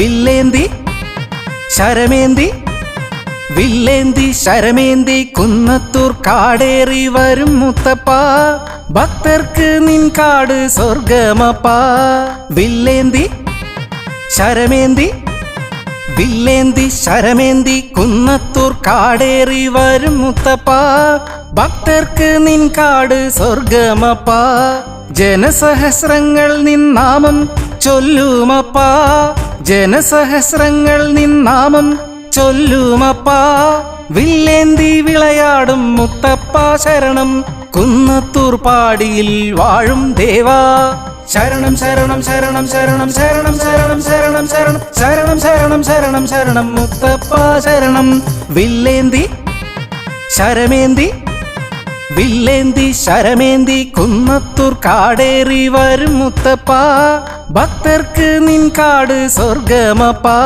വില്ലേന്തി ശരമേന്തി. വില്ലേന്തി ശരമേന്തി കുന്നത്തൂർ കാടേറി വരും മുത്തപ്പ. ഭക്തർക്ക് നിൻ കാട് സ്വർഗമപ്പ. വില്ലേന്തി ശരമേന്തി. വില്ലേന്തി ശരമേന്തി കുന്നത്തൂർ കാടേറി വരും മുത്തപ്പ. ഭക്തർക്ക് നിൻ കാട് സ്വർഗമപ്പ. ജനസഹസ്രങ്ങൾ നിന്നാമം നാമം ചൊല്ലുമപ്പ ജനസഹസ്രങ്ങൾ നിന്നാമം നാമം ചൊല്ലുമപ്പ വില്ലേന്തി വിളയാടും മുത്തപ്പ ശരണം കുന്നത്തൂർ പാടിയിൽ വാഴും ദേവാ ശരണം ശരണം ശരണം ശരണം ശരണം ശരണം ശരണം ശരണം ശരണം ശരണം ശരണം ശരണം മുത്തപ്പ ശരണം വില്ലേന്തി ശരമേന്തി വില്ലേന്തി ശരമേന്തി കുന്നത്തൂർ കാടേറി വരും മുത്തപ്പ. ഭക്തർക്ക് നിൻ കാട് സ്വർഗമപ്പാ.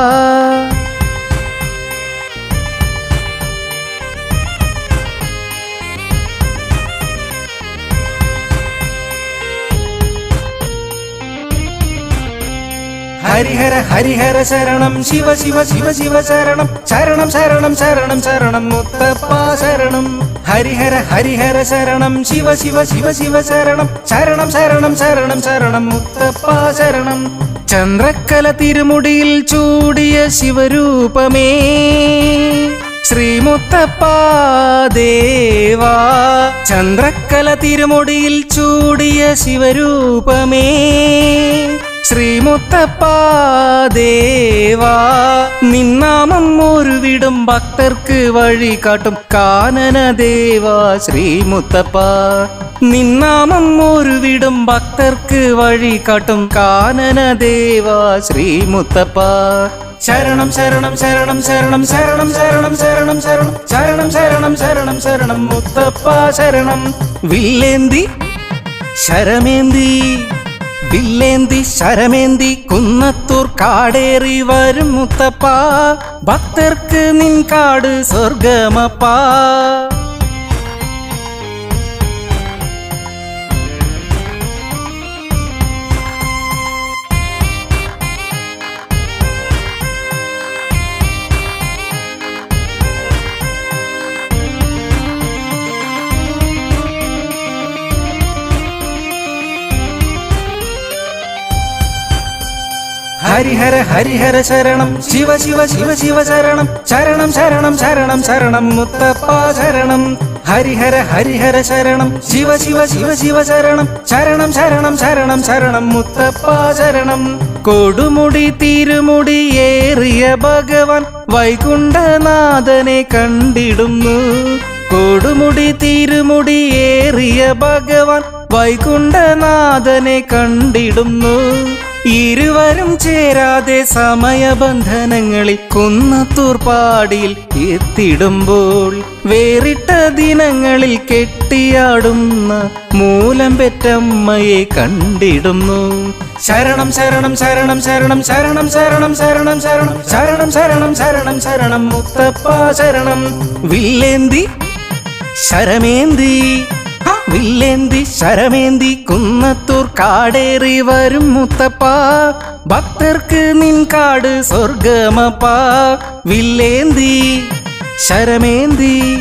ഹരിഹര ഹരിഹര ശരണം ശിവ ശിവ ശിവ ശിവ ശരണം. ശരണം ശരണം ശരണം ശരണം മുത്തപ്പ ശരണം. ഹരിഹര ഹരിഹര ശരണം. ശിവ ശിവ ശിവ ശിവ ശരണം. ശരണം ശരണം ശരണം ശരണം. മുത്തപ്പ ശരണം. ചന്ദ്രക്കല തിരുമുടിയിൽ ചൂടിയ ശിവരൂപമേ. ശ്രീമുത്തപ്പ ദേവാ. ചന്ദ്രക്കല തിരുമുടിയിൽ ചൂടിയ ശിവരൂപമേ. ശ്രീമുത്തപ്പ ദേവാ നിന്നാമം ഒരുവിടും ഭക്തർക്ക് വഴി കാട്ടും കാനന ദേവാ ശ്രീമുത്തപ്പ നിന്നാമം ഒരുവിടും ഭക്തർക്ക് വഴി കാട്ടും കാനന ദേവാ ശ്രീമുത്തപ്പ ശരണം ശരണം ശരണം ശരണം ശരണം ശരണം ശരണം ശരണം ശരണം ശരണം ശരണം ശരണം മുത്തപ്പ ശരണം വില്ലേന്തി ശരമേന്തി വില്ലേന്തി ശരമേന്തി കുന്നത്തൂർ കാടേറി വരും മുത്തപ്പാ. ഭക്തർക്ക് നിൻ കാട് സ്വർഗമപ്പാ ഹരിഹര ഹരിഹര ശരണം. ശിവ ശിവ ശിവ ശിവ ശരണം. ശരണം ശരണം ശരണം ശരണം. മുത്തപ്പ ശരണം. ഹരിഹര ഹരിഹര ശരണം. ശിവ ശിവ ശിവ ശിവ ശരണം. ശരണം ശരണം ശരണം ശരണം. മുത്തപ്പ ശരണം. കൊടുമുടി തിരുമുടി ഏറിയ ഭഗവാൻ വൈകുണ്ഠനാഥനെ കണ്ടിടുന്നു. കൊടുമുടി തിരുമുടി ഏറിയ ഭഗവാൻ വൈകുണ്ഠനാഥനെ കണ്ടിടുന്നു. ഇരുവരും ചേരാതെ സമയബന്ധനങ്ങളിൽ കുന്നത്തൂർപ്പാടിയിൽ എത്തിടുമ്പോൾ വേറിട്ട ദിനങ്ങളിൽ കെട്ടിയാടുന്ന മൂലം പെറ്റമ്മയെ കണ്ടിടുന്നു ശരണം ശരണം ശരണം ശരണം ശരണം ശരണം ശരണം ശരണം ശരണം ശരണം ശരണം ശരണം മുത്തപ്പ ശരണം വില്ലേന്തി ശരമേന്തി വില്ലേന്തി ശരമേന്തി കുന്നത്തൂർ കാടേറി വരും മുത്തപ്പ. ഭക്തർക്ക് നിൻ കാട് സ്വർഗമപ്പാ. വില്ലേന്തി ശരമേന്തി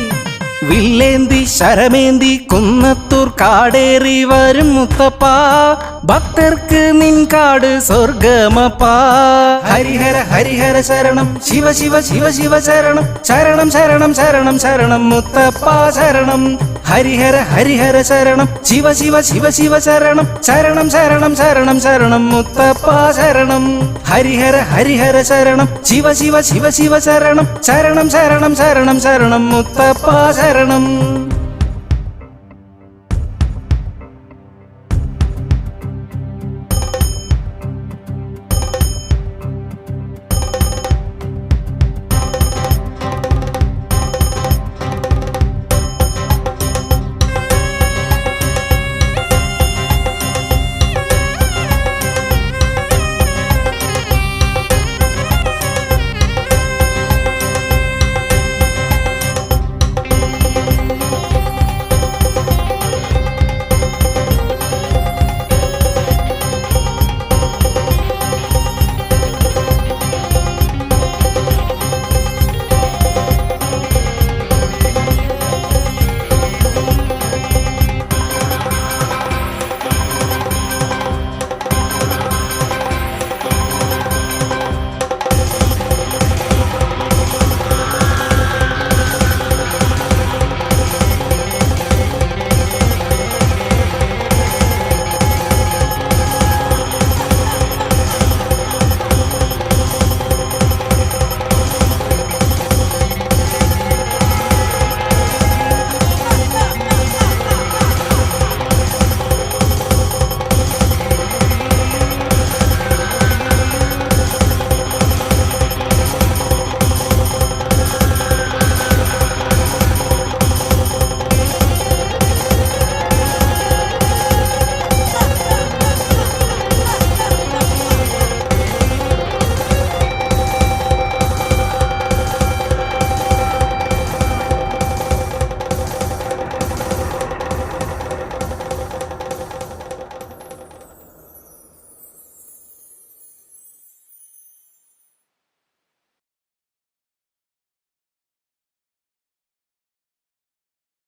വില്ലേന്തി ശരമേന്തി കുന്നത്തൂർ കാടേറി വരും മുത്തപ്പ. ഭക്തർക്ക് നിൻ കാട് സ്വർഗമപ്പാ. ഹരിഹര ഹരിഹര ശരണം. ശിവ ശിവ ശിവ ശിവ ശരണം. ശരണം ശരണം ശരണം ശരണം മുത്തപ്പ ശരണം. ഹരിഹര ഹരിഹര ശരണം. ശിവ ശിവ ശിവ ശിവ ശരണം. ശരണം ശരണം ശരണം ശരണം മുത്തപ്പ ശരണം. ഹരിഹര ഹരിഹര ശരണം. ശിവ ശിവ ശിവ ശിവ ശരണം. ശരണം ശരണം ശരണം ശരണം മുത്തപ്പ ശരണം.